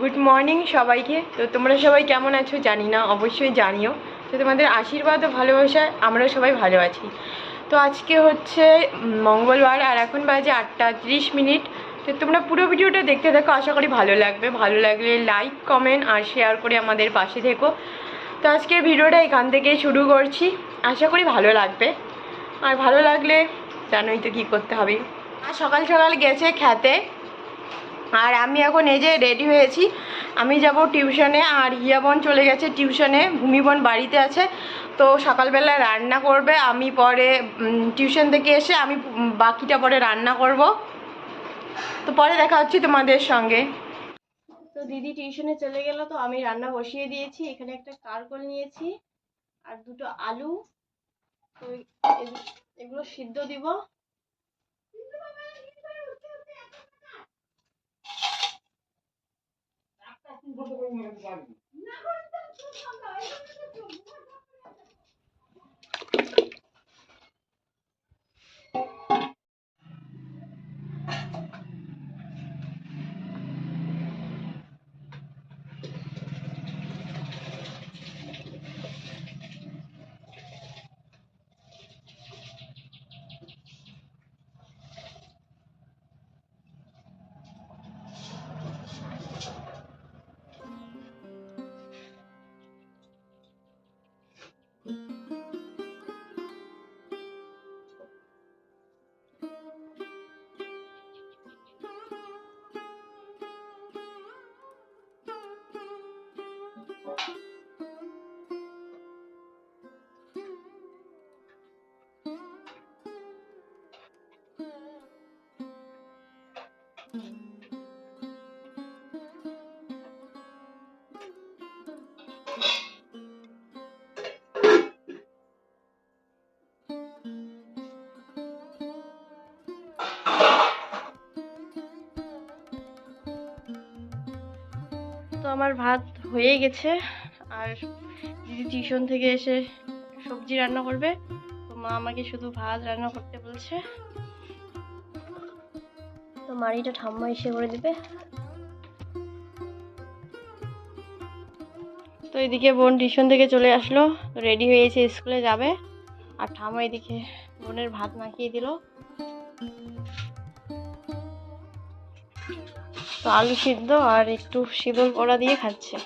Good morning সবাইকে। তো তোমরা সবাই কেমন আছো জানি না, অবশ্যই জানিও। তো তোমাদের আশীর্বাদ ও ভালোবাসায় আমরা সবাই ভালো আছি। তো আজকে হচ্ছে মঙ্গলবার আর এখন বাজে আটটা ত্রিশ মিনিট। তো তোমরা পুরো ভিডিওটা দেখতে থাকো, আশা করি ভালো লাগবে। ভালো লাগলে লাইক কমেন্ট আর শেয়ার করে আমাদের পাশে থেকো। তো আজকে ভিডিওটা এখান থেকেই শুরু করছি। আশা করি ভালো লাগবে। আর ভালো লাগলে জানোই তো কী করতে হবে। আর সকাল সকাল গেছে খেতে। আর আমি এখন এই যে রেডি হয়েছি। আমি যাব টিউশনে আর হিয়াবন চলে গেছে টিউশনে ভূমিবন বাড়িতে আছে। তো সকালবেলা রান্না করবে, আমি পরে টিউশন থেকে এসে আমি বাকিটা পরে রান্না করব। তো পরে দেখা হচ্ছে তোমাদের সঙ্গে। তো দিদি টিউশনে চলে গেল, তো আমি রান্না বসিয়ে দিয়েছি। এখানে একটা কারকল নিয়েছি, আর দুটো আলু। তো এগুলো সিদ্ধ দিব। Thank you. তো আমার ভাত হয়ে গেছে, আর দিদি টিউশন থেকে এসে সবজি রান্না করবে, তো মা আমাকে শুধু ভাত রান্না করতে বলছে। মাড়িটা ঠাম্মা এসে করে দিবে। তো এদিকে বোন টিউশন থেকে চলে আসলো, রেডি হয়েছে স্কুলে যাবে। আর ঠাম্মা এদিকে বোনের ভাত মাখিয়ে দিল। তো আলু সিদ্ধ আর একটু শীতল কড়া দিয়ে খাচ্ছে।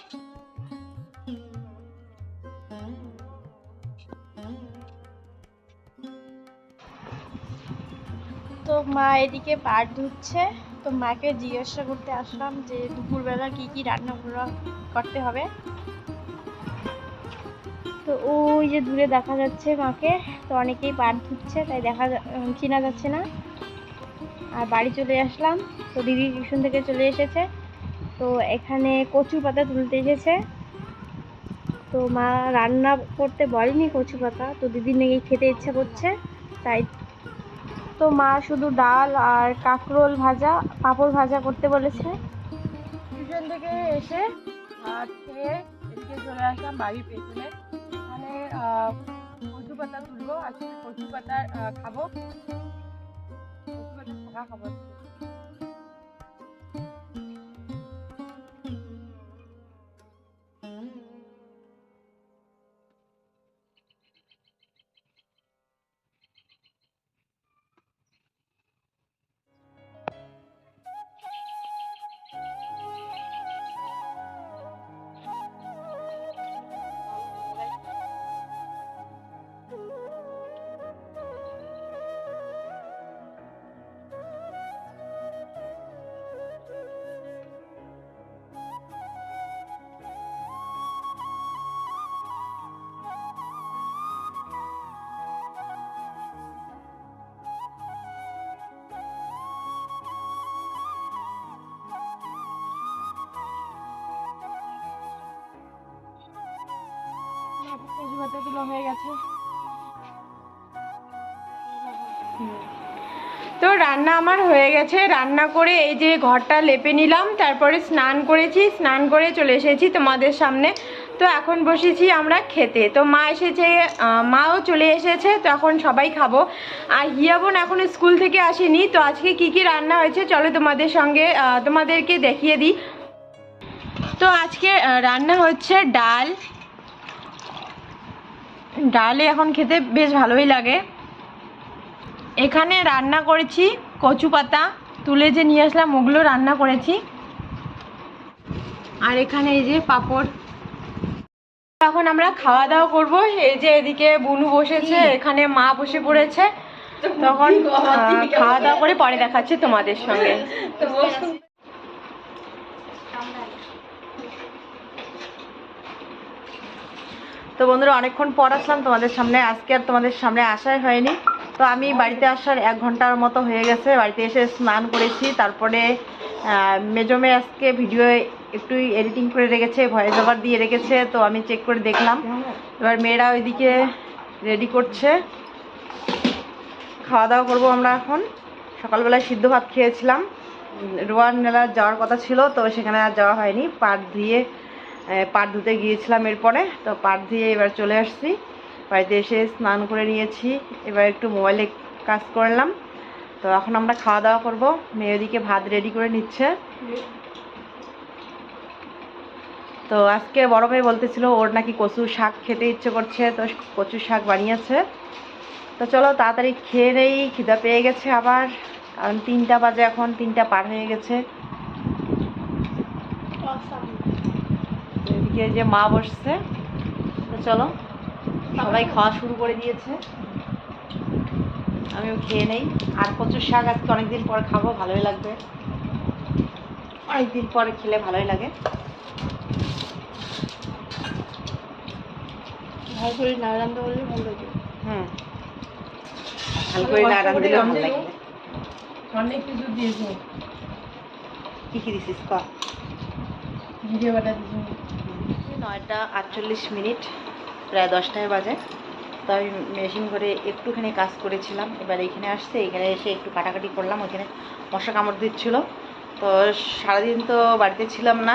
মা এদিকে পাট ধুচ্ছে। তো মাকে জিজ্ঞাসা করতে আসলাম যে, দুপুরবেলা কি কি রান্না করা- করতে হবে? তো ওই যে দূরে দেখা যাচ্ছে মাকে, তো অনেকেই পাট ধুচ্ছে, তাই দেখা চেনা যাচ্ছে না। আর বাড়ি চলে আসলাম, তো দিদি টিউশন থেকে চলে এসেছে। তো এখানে কচু পাতা তুলতে এসেছে। তো মা রান্না করতে বলেনি কচু পাতা, তো দিদির নাকি খেতে ইচ্ছা করছে, তাই তো মা শুধু ডাল আর কাঁকরোল ভাজা, পাঁপড় ভাজা করতে বলেছে। টিউশন থেকে এসে খেয়ে চলে আসলাম বাড়ির পেছনে। মানে কচু পাতা তুলবো, আজকে কচু পাতা খাব। কচু পাতা খাব রান্না আমার হয়ে গেছে। রান্না করে এই যে ঘরটা লেপে নিলাম, তারপরে স্নান করেছি। স্নান করে চলে এসেছি তোমাদের সামনে। তো এখন বসেছি আমরা খেতে। তো মা এসেছে মাও চলে এসেছে, তো এখন সবাই খাব। আর হিয়া বোন এখনও স্কুল থেকে আসেনি, তো আজকে কি কি রান্না হয়েছে চলো তোমাদের সঙ্গে তোমাদেরকে দেখিয়ে দিই। তো আজকে রান্না হচ্ছে ডাল। ডালে এখন খেতে বেশ ভালোই লাগে। এখানে রান্না করেছি কচু পাতা। তুলে যে নিয়ে আসলাম ওগুলো রান্না করেছি। আর এখানে এই যে পাপড়। এখন আমরা খাওয়া দাওয়া করব। এই যে এদিকে বুনু বসেছে এখানে মা বসে পড়েছে। তখন খাওয়া দাওয়া করে পরে দেখাচ্ছে তোমাদের সঙ্গে। তো বন্ধুরা অনেকক্ষণ পর আসলাম তোমাদের সামনে। আজকে আর তোমাদের সামনে আসাই হয়নি। তো আমি বাড়িতে আসার এক ঘণ্টার মতো হয়ে গেছে। বাড়িতে এসে স্নান করেছি, তারপরে মেজমে আজকে ভিডিও একটু এডিটিং করে রেখেছে ভয়েস ওভার দিয়ে রেখেছে, তো আমি চেক করে দেখলাম। এবার মেয়েরা ওইদিকে রেডি করছে। খাওয়া দাওয়া করব আমরা এখন। সকালবেলায় সিদ্ধ ভাত খেয়েছিলাম। রোয়ান মেলা যাওয়ার কথা ছিল, তো সেখানে আর যাওয়া হয়নি। পাট দিয়ে পাট ধুতে গিয়েছিলাম এরপরে, তো পাট দিয়ে এবার চলে আসছি। বাড়িতে এসে স্নান করে নিয়েছি। এবার একটু মোবাইলে কাজ করলাম। তো এখন আমরা খাওয়া দাওয়া করব। মেয়ে ওদিকে ভাত রেডি করে নিচ্ছে। তো আজকে বড় ভাই বলতেছিল ওর নাকি কচু শাক খেতে ইচ্ছে করছে। তো কচু শাক বানিয়েছে। তো চলো তাড়াতাড়ি খেয়ে নেই খিদা পেয়ে গেছে আবার। কারণ তিনটা বাজে এখন তিনটা পার হয়ে গেছে। এদিকে যে মা বসছে। তো চলো। সবাই খাওয়া শুরু করে দিয়েছে। আমিও খেয়ে নেই। আর কচুর শাক আজকে অনেকদিন পর খাব ভালোই লাগবে। অনেকদিন পরে খেলে ভালোই লাগে। ভালো করে না ভালো লাগে। হুম। ভালো করে না রাঁধলেও ভালো লাগে। অনেক কিছু দিয়েছে কি কি দিছিস ক? ভিডিও বাটা দিয়েছে নয়টা আটচল্লিশ মিনিট। প্রায় দশটায় বাজে। তো আমি মেশিন করে একটুখানি কাজ করেছিলাম। এবার এখানে আসছে, এখানে এসে একটু কাটাকাটি করলাম। ওইখানে মশা কামড় দিচ্ছিল। তো সারাদিন তো বাড়িতে ছিলাম না।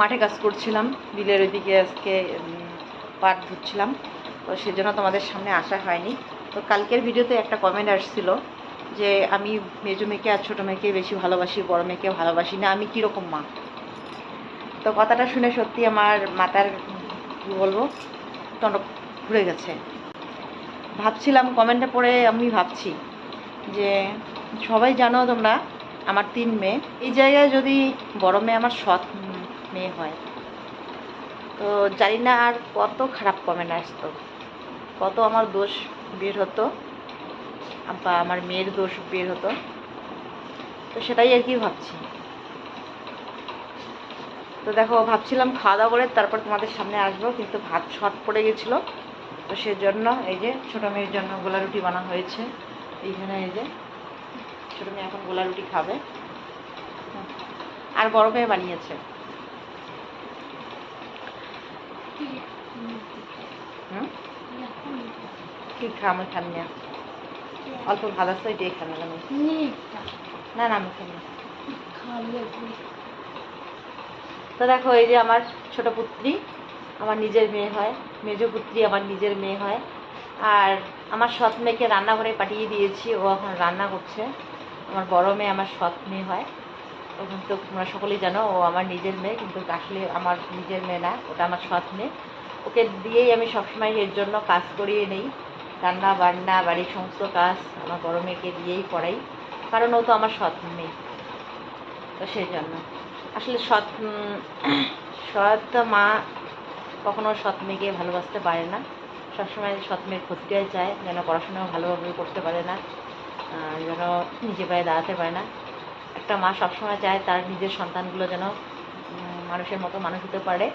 মাঠে কাজ করছিলাম। বিলের ওইদিকে আজকে পাট ধুচ্ছিলাম। তো সেজন্য তোমাদের সামনে আসা হয়নি। তো কালকের ভিডিওতে একটা কমেন্ট আসছিল যে, আমি মেজো মেয়েকে আর ছোটো মেয়েকে বেশি ভালোবাসি, বড় মেয়েকে ভালোবাসি না, আমি কীরকম মা? তো কথাটা শুনে সত্যি আমার মাথার কী বলব? টন্ড ঘুরে গেছে। ভাবছিলাম, কমেন্টে পড়ে আমি ভাবছি যে, সবাই জানো তোমরা, আমার তিন মেয়ে। এই জায়গায় যদি বড় মেয়ে আমার সৎ মেয়ে হয়, তো জানি না আর কত খারাপ কমেন্ট আসতো। কত আমার দোষ বের হতো বা আমার মেয়ের দোষ বের হতো। তো সেটাই আর কি ভাবছি। তো দেখো ভাবছিলাম খাওয়া দাওয়া করে তারপর তোমাদের সামনে আসব কিন্তু ভাত শর্ট পড়ে গেছিল। তো সেজন্য এই যে ছোটো মেয়ের জন্য গোলা রুটি বানা হয়েছে। এইখানে এই যে ছোটো মেয়ে এখন গোলা রুটি খাবে। আর বড় মেয়ে বানিয়েছে। কি খা আমি খান না। অল্প ভাত আছে ওইটাই খান আমি না না আমি না। তো দেখো, এই যে আমার ছোট পুত্রী, আমার নিজের মেয়ে হয়, মেজ পুত্রী আমার নিজের মেয়ে হয়। আর আমার সৎ মেয়েকে রান্নাঘরে পাঠিয়ে দিয়েছি, ও এখন রান্না করছে। আমার বড় মেয়ে আমার সৎ মেয়ে হয়। ওখান তো তোমরা সকলেই জানো, ও আমার নিজের মেয়ে, কিন্তু আসলে আমার নিজের মেয়ে না, ওটা আমার সৎ মেয়ে। ওকে দিয়েই আমি সবসময় এর জন্য কাজ করিয়ে নেই। রান্না, বান্না, বাড়ির সমস্ত কাজ আমার বড় মেয়েকে দিয়েই করাই, কারণ ও তো আমার সৎ মেয়ে। তো সেই জন্য। আসলে সৎ সৎ মা কখনো সৎ মেয়েকে ভালোবাসতে পারে না। সবসময় সৎ মেয়ের ক্ষতিটাই চায়, যেন পড়াশোনাও ভালোভাবে করতে পারে না যেন নিজে পায়ে দাঁড়াতে পারে না। একটা মা সবসময় চায় তার নিজের সন্তানগুলো যেন মানুষের মতো মানুষ হতে পারে।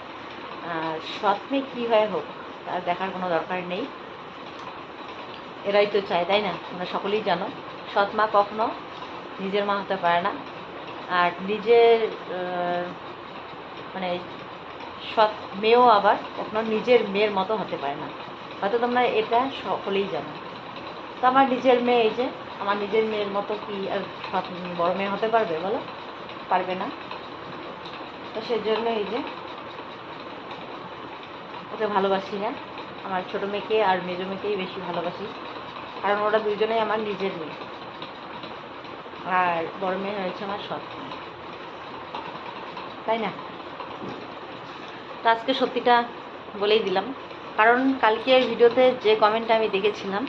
সৎ মেয়ে কী হয় হোক, তার দেখার কোনো দরকার নেই। এরাই তো চায়, তাই না? তোমরা সকলেই জানো, সৎ মা কখনো নিজের মা হতে পারে না। আর নিজের মানে সৎ মেয়েও আবার কখনো নিজের মেয়ের মতো হতে পারে না। হয়তো তোমরা এটা সকলেই জানো। তো আমার নিজের মেয়ে এই যে, আমার নিজের মেয়ের মতো কি আর সৎ বড় মেয়ে হতে পারবে বলো? পারবে না। তো সেজন্য এই যে, ওকে ভালোবাসি না। আমার ছোটো মেয়েকে আর মেজো মেয়েকেই বেশি ভালোবাসি। কারণ ওরা দুজনেই আমার নিজের মেয়ে। আর বড় মেয়ে হয়েছে আমার সৎ। তাই না? তো আজকে সত্যিটা বলেই দিলাম। কারণ কালকের ভিডিওতে যে কমেন্টটা আমি দেখেছিলাম,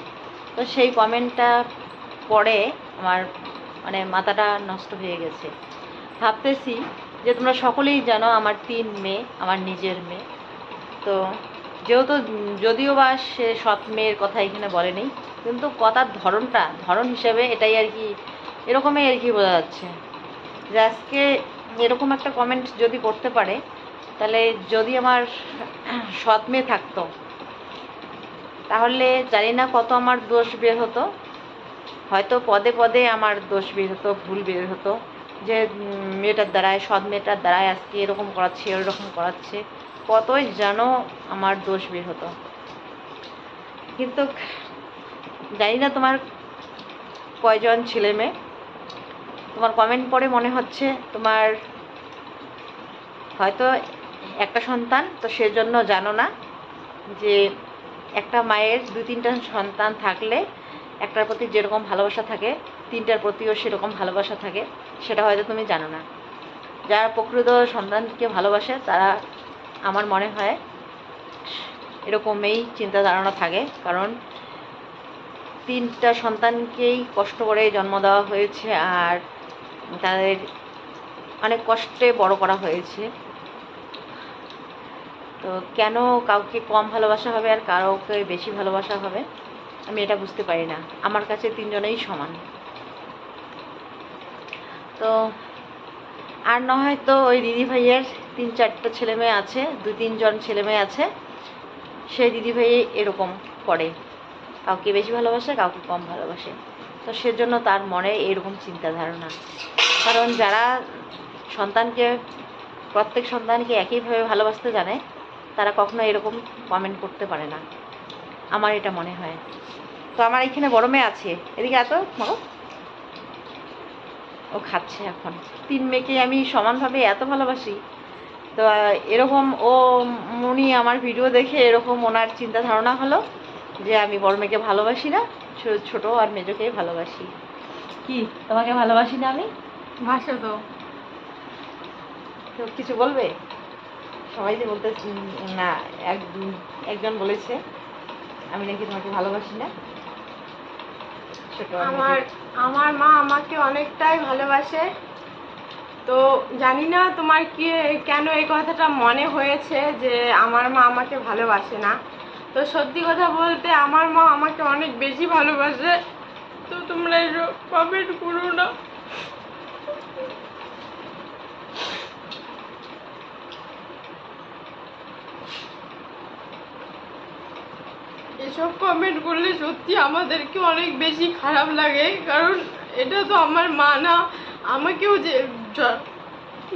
তো সেই কমেন্টটা পরে আমার মানে মাথাটা নষ্ট হয়ে গেছে। ভাবতেছি যে তোমরা সকলেই জানো আমার তিন মেয়ে, আমার নিজের মেয়ে। তো যেহেতু যদিও বা সে সৎ মেয়ের কথা এখানে বলেনি কিন্তু কথার ধরনটা, ধরন হিসেবে এটাই আর কি, এরকমই আর কি বোঝা যাচ্ছে। যে আজকে এরকম একটা কমেন্ট যদি করতে পারে, তাহলে যদি আমার সৎ মেয়ে থাকতো, তাহলে জানি না কত আমার দোষ বের হতো। হয়তো পদে পদে আমার দোষ বের হতো, ভুল বের হতো। যে মেয়েটার দ্বারায়, সৎ মেয়েটার দ্বারায় আজকে এরকম করাচ্ছে, ওরকম করাচ্ছে, কতই যেন আমার দোষ বের হতো। কিন্তু জানি না তোমার কয়জন ছেলে মেয়ে। তোমার কমেন্ট পড়ে মনে হচ্ছে তোমার হয়তো একটা সন্তান, তো সেজন্য জানো না যে একটা মায়ের দু তিনটা সন্তান থাকলে একটার প্রতি যেরকম ভালোবাসা থাকে, তিনটার প্রতিও সেরকম ভালোবাসা থাকে, সেটা হয়তো তুমি জানো না। যারা প্রকৃত সন্তানকে ভালোবাসে, তারা আমার মনে হয় এরকমই চিন্তা ধারণা থাকে, কারণ তিনটা সন্তানকেই কষ্ট করে জন্ম দেওয়া হয়েছে আর তাদের অনেক কষ্টে বড় করা হয়েছে। তো কেন কাউকে কম ভালোবাসা হবে আর কাউকে বেশি ভালোবাসা হবে? আমি এটা বুঝতে পারি না। আমার কাছে তিনজনেই সমান। তো আর না হয় তো ওই দিদি ভাইয়ের তিন চারটে ছেলে মেয়ে আছে দু তিনজন ছেলে মেয়ে আছে, সেই দিদি ভাই এরকম করে। কাউকে বেশি ভালোবাসে, কাউকে কম ভালোবাসে। তো সেজন্য তার মনে এরকম চিন্তা ধারণা কারণ যারা সন্তানকে, প্রত্যেক সন্তানকে একইভাবে ভালোবাসতে জানে, তারা কখনো এরকম কমেন্ট করতে পারে না। আমার এটা মনে হয়। তো আমার এখানে বড় মেয়ে আছে। এদিকে এত মাগো ও খাচ্ছে এখন। তিন মেয়েকে আমি সমানভাবে এত ভালোবাসি। তো এরকম ও উনি আমার ভিডিও দেখে এরকম ওনার চিন্তা ধারণা হলো। যে আমি বড় মেয়েকে ভালোবাসি না ছোট আর মেজোকেই ভালোবাসি। কি? তোমাকে ভালোবাসি না আমি? ভাষা তো। তো কিছু বলবে? সবাই যে বলতে না এক একজন বলেছে আমি নাকি তোমাকে ভালোবাসি না। আমার আমার মা আমাকে অনেকটাই ভালোবাসে। তো জানি না তোমার কি কেন এই কথাটা মনে হয়েছে যে আমার মা আমাকে ভালোবাসে না। তো সত্যি কথা বলতে আমার মা আমাকে অনেক বেশি ভালোবাসে। তো তোমরা কমেন্ট করো না। এসব কমেন্ট করলে সত্যি আমাদেরকে অনেক বেশি খারাপ লাগে। কারণ এটা তো আমার মা না, আমাকেও যে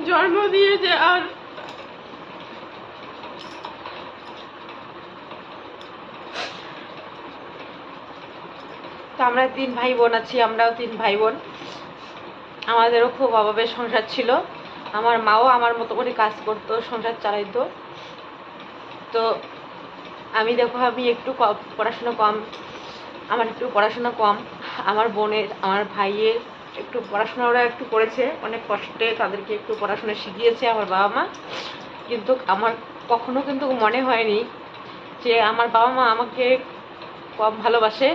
জন্ম দিয়েছে আর তো আমরা তিন ভাই বোন আছি, আমরাও তিন ভাই বোন। আমাদেরও খুব অভাবের সংসার ছিল। আমার মাও আমার মতো করে কাজ করতো, সংসার চালাইতো। তো আমি দেখো, আমি একটু পড়াশোনা কম, আমার একটু পড়াশোনা কম। আমার বোনের, আমার ভাইয়ের একটু পড়াশোনা, ওরা একটু করেছে, অনেক কষ্টে তাদেরকে একটু পড়াশোনা শিখিয়েছে আমার বাবা মা। কিন্তু আমার কখনো কিন্তু মনে হয়নি যে আমার বাবা মা আমাকে কম ভালোবাসে।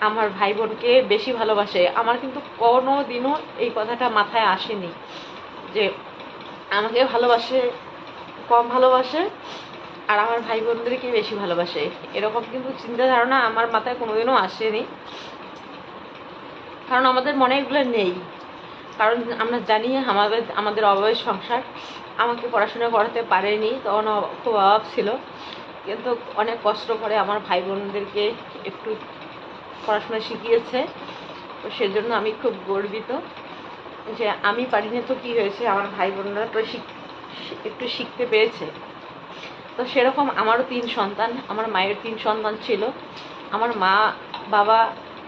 আমার ভাই বোনকে বেশি ভালোবাসে। আমার কিন্তু কোনো দিনও এই কথাটা মাথায় আসেনি যে আমাকে ভালোবাসে, কম ভালোবাসে, আর আমার ভাই বোনদেরকে বেশি ভালোবাসে। এরকম কিন্তু চিন্তা ধারণা আমার মাথায় কোনোদিনও আসেনি। কারণ আমাদের মনে এগুলো নেই। কারণ আমরা জানি আমাদের আমাদের অভাবের সংসার। আমাকে পড়াশোনা করাতে পারেনি, তখন খুব অভাব ছিল। কিন্তু অনেক কষ্ট করে আমার ভাই বোনদেরকে একটু পড়াশোনা শিখিয়েছে। তো সেজন্য আমি খুব গর্বিত যে আমি পারিনি তো কী হয়েছে, আমার ভাই বোনরা তো একটু শিখতে পেরেছে। তো সেরকম আমারও তিন সন্তান, আমার মায়ের তিন সন্তান ছিল। আমার মা, বাবা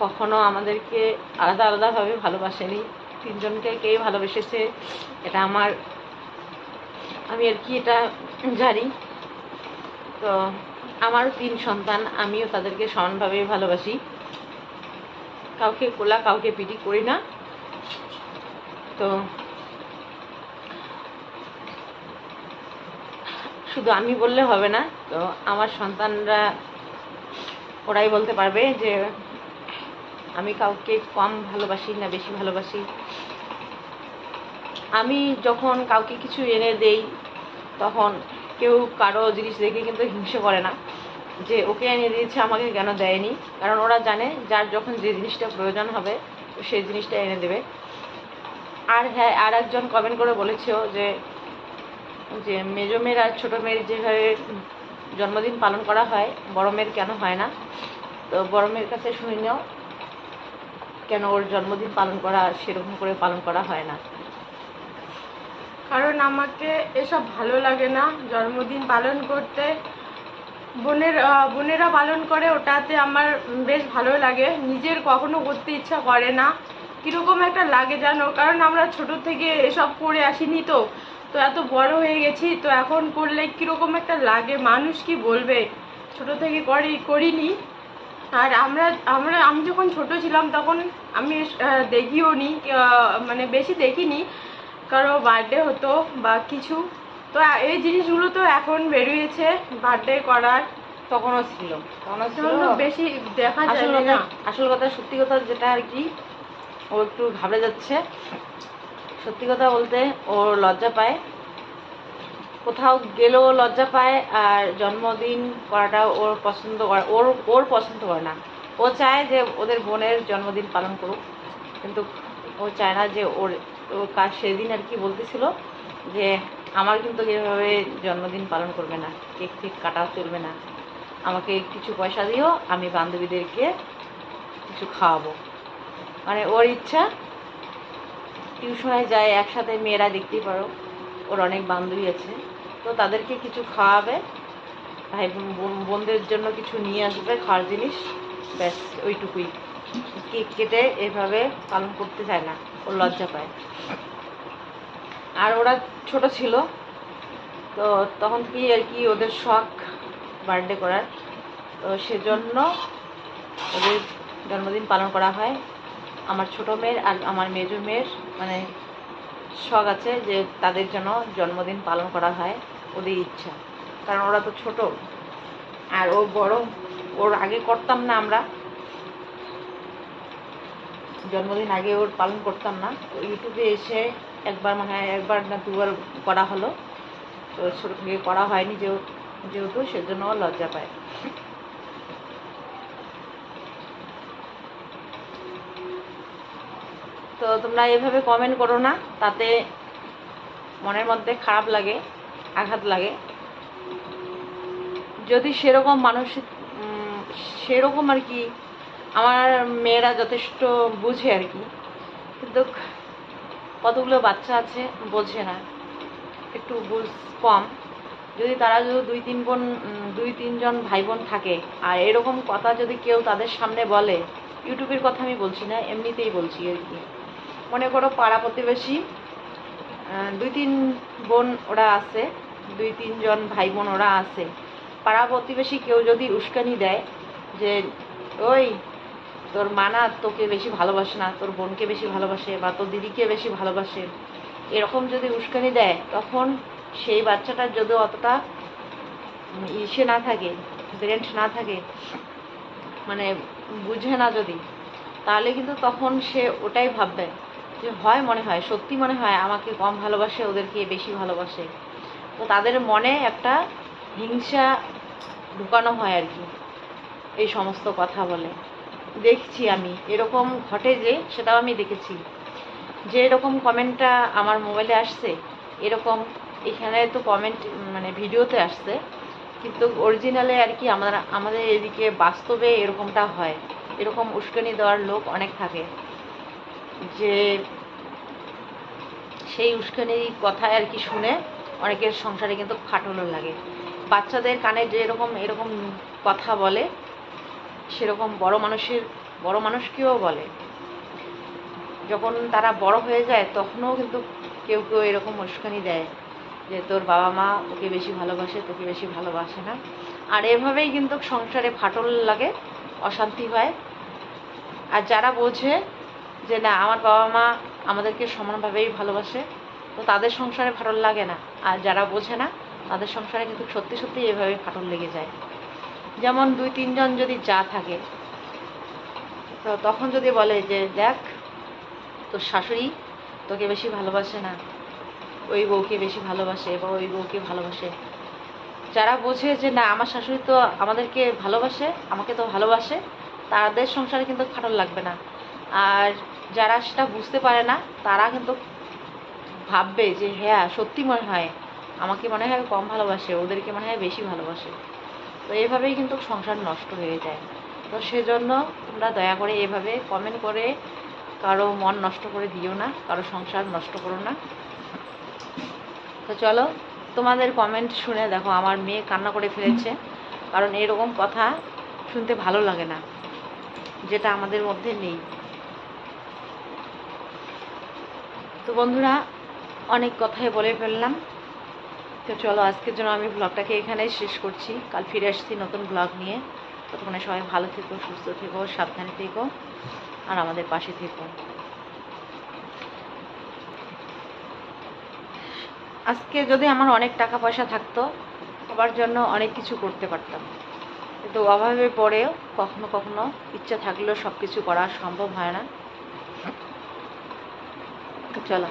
কখনো আমাদেরকে আলাদা আলাদাভাবে ভালোবাসেনি। তিনজনকে কে ভালোবেসেছে, এটা আমার, আমি আর কি এটা জানি। তো আমারও তিন সন্তান, আমিও তাদেরকে সমানভাবে ভালোবাসি। কাউকে কোলা কাউকে পিটি করি না। তো শুধু আমি বললে হবে না, তো আমার সন্তানরা ওরাই বলতে পারবে যে আমি কাউকে কম ভালোবাসি না বেশি ভালোবাসি। আমি যখন কাউকে কিছু এনে দেই, তখন কেউ কারও জিনিস দেখে কিন্তু হিংসে করে না। যে ওকে এনে দিয়েছে, আমাকে কেন দেয়নি? কারণ ওরা জানে যার যখন যে জিনিসটা প্রয়োজন হবে, সেই জিনিসটা এনে দেবে। আর হ্যাঁ আর একজন কমেন্ট করে বলেছেও যে যে মেজো মেয়ের আর ছোটো মেয়ের যেভাবে জন্মদিন পালন করা হয়, বড় মেয়ের কেন হয় না? তো বড় মেয়ের কাছে শুনে নাও, কেন ওর জন্মদিন পালন করা, সেরকম করে পালন করা হয় না। কারণ আমাকে এসব ভালো লাগে না, জন্মদিন পালন করতে। বোনের বোনেরা পালন করে, ওটাতে আমার বেশ ভালো লাগে। নিজের কখনো করতে ইচ্ছা করে না। কীরকম একটা লাগে জানো? কারণ আমরা ছোট থেকে এসব করে আসিনি তো। তো এত বড় হয়ে গেছি, তো এখন করলে কীরকম একটা লাগে? মানুষ কি বলবে? ছোট থেকে করি, করিনি। আর আমরা আমরা, আমি যখন ছোট ছিলাম তখন আমি দেখিও নি মানে বেশি দেখিনি। কারও বার্থডে হতো বা কিছু। তো এই জিনিসগুলো তো এখন বেরিয়েছে বার্থডে করার তখনও ছিল। তখনও ছিল? বেশি দেখা যায় না। আসল কথা সত্যি কথা যেটা আর কি ও একটু ঘাবড়ে যাচ্ছে। সত্যি কথা বলতে ও লজ্জা পায়। কোথাও গেলেও লজ্জা পায় আর জন্মদিন করাটা ওর পছন্দ করে ওর ওর পছন্দ করে না। ও চায় যে ওদের বোনের জন্মদিন পালন করুক কিন্তু ও চায় না যে ওর ও কাজ সেদিন আর কি বলতেছিল যে আমার কিন্তু এভাবে জন্মদিন পালন করবে না। কেক ফেক কাটা চলবে না। আমাকে কিছু পয়সা দিও, আমি বান্ধবীদেরকে কিছু খাওয়াবো। মানে ওর ইচ্ছা, টিউশনে যায়, একসাথে মেয়েরা দেখতেই পারো, ওর অনেক বান্ধবী আছে। তো তাদেরকে কিছু খাওয়াবে, ভাই বোন, বোন- বোনদের জন্য কিছু নিয়ে আসবে, খাওয়ার জিনিস, ব্যাস, ওইটুকুই। কেক কেটে এভাবে পালন করতে চায় না ওর লজ্জা পায়। আর ওরা ছোট ছিল, তো তখন কি আর কি ওদের শখ বার্থডে করার। তো সেজন্য ওদের জন্মদিন পালন করা হয়। আমার ছোট মেয়ের আর আমার মেজো মেয়ের মানে শখ আছে যে তাদের জন্য জন্মদিন পালন করা হয়, ওদের ইচ্ছা। কারণ ওরা তো ছোট। আর ও বড়, ওর আগে করতাম না আমরা। জন্মদিন আগে ওর পালন করতাম না। ইউটিউবে এসে একবার মানে হয় একবার না দুবার করা হলো। তো ছোটো থেকে করা হয়নি যেহেতু সেজন্য লজ্জা পায়। তো তোমরা এভাবে কমেন্ট করো না, তাতে মনের মধ্যে খারাপ লাগে, আঘাত লাগে। যদি সেরকম মানুষ সেরকম আর কি, আমার মেয়েরা যথেষ্ট বুঝে আর কি। কিন্তু কতগুলো বাচ্চা আছে বোঝে না। একটু বুঝ কম। যদি তারা যদি দুই তিন বোন দুই তিনজন ভাই বোন থাকে, আর এরকম কথা যদি কেউ তাদের সামনে বলে, ইউটিউবের কথা আমি বলছি না, এমনিতেই বলছি আর কি। মনে করো পাড়া প্রতিবেশী দুই তিন বোন ওরা আছে, দুই তিনজন ভাই বোন ওরা আছে। পাড়া প্রতিবেশী কেউ যদি উস্কানি দেয় যে, ওই তোর মানা তোকে বেশি ভালোবাসে না, তোর বোনকে বেশি ভালোবাসে বা তোর দিদিকে বেশি ভালোবাসে। এরকম যদি উস্কানি দেয়, তখন সেই বাচ্চাটার যদি অতটা ইসে না থাকে ব্রেন্ট না থাকে মানে বুঝে না যদি, তাহলে কিন্তু তখন সে ওটাই ভাববে যে হয় মনে হয়, সত্যি মনে হয় আমাকে কম ভালোবাসে, ওদেরকে বেশি ভালোবাসে। তো তাদের মনে একটা হিংসা ঢুকানো হয় আর কি, এই সমস্ত কথা বলে। দেখছি আমি। এরকম ঘটে যে, সেটাও আমি দেখেছি। যে এরকম কমেন্টটা আমার মোবাইলে আসছে, এরকম এখানে তো কমেন্ট মানে ভিডিওতে আসছে, কিন্তু অরিজিনালে আর কি আমরা, আমাদের এদিকে বাস্তবে এরকমটা হয়। এরকম উস্কানি দেওয়ার লোক অনেক থাকে। যে সেই উস্কানির কথায় আর কি শুনে অনেকের সংসারে কিন্তু ফাটলও লাগে। বাচ্চাদের কানে যে এরকম এরকম কথা বলে সেরকম বড় মানুষের, বড় মানুষকেও বলে। যখন তারা বড় হয়ে যায়, তখনও কিন্তু কেউ কেউ এরকম উস্কানি দেয় যে, তোর বাবা মা ওকে বেশি ভালোবাসে, তোকে বেশি ভালোবাসে না। আর এভাবেই কিন্তু সংসারে ফাটল লাগে, অশান্তি হয়। আর যারা বোঝে যে, না, আমার বাবা মা আমাদেরকে সমানভাবেই ভালোবাসে, তো তাদের সংসারে ফাটল লাগে না। আর যারা বোঝে না, তাদের সংসারে কিন্তু সত্যি সত্যি এভাবে ফাটল লেগে যায়। যেমন দুই, তিনজন যদি যা থাকে, তো তখন যদি বলে যে, দেখ, তোর শাশুড়ি তোকে বেশি ভালোবাসে না, ওই বউকে বেশি ভালোবাসে বা ওই বউকে ভালোবাসে। যারা বোঝে যে, না, আমার শাশুড়ি তো আমাদেরকে ভালোবাসে, আমাকে তো ভালোবাসে, তাদের সংসারে কিন্তু ফাটল লাগবে না। আর যারা সেটা বুঝতে পারে না, তারা কিন্তু ভাববে যে হ্যাঁ সত্যি মনে হয়, আমাকে মনে হয় কম ভালোবাসে, ওদেরকে মনে হয় বেশি ভালোবাসে। তো এভাবেই কিন্তু সংসার নষ্ট হয়ে যায়। তো সেজন্য তোমরা দয়া করে এভাবে কমেন্ট করে কারও মন নষ্ট করে দিও না, কারও সংসার নষ্ট করো না। তো চলো, তোমাদের কমেন্ট শুনে দেখো আমার মেয়ে কান্না করে ফেলেছে, কারণ এরকম কথা শুনতে ভালো লাগে না, যেটা আমাদের মধ্যে নেই। তো বন্ধুরা, অনেক কথাই বলে ফেললাম। তো চলো, আজকের জন্য আমি ব্লগটাকে এখানেই শেষ করছি। কাল ফিরে আসছি নতুন ব্লগ নিয়ে। ততক্ষণে সবাই ভালো থেকো, সুস্থ থেকো, সাবধানে থেকো, আর আমাদের পাশে থেকো। আজকে যদি আমার অনেক টাকা পয়সা থাকতো, সবার জন্য অনেক কিছু করতে পারতাম। কিন্তু অভাবে পড়েও কখনো কখনো ইচ্ছা থাকলেও সব কিছু করা সম্ভব হয় না। চলো।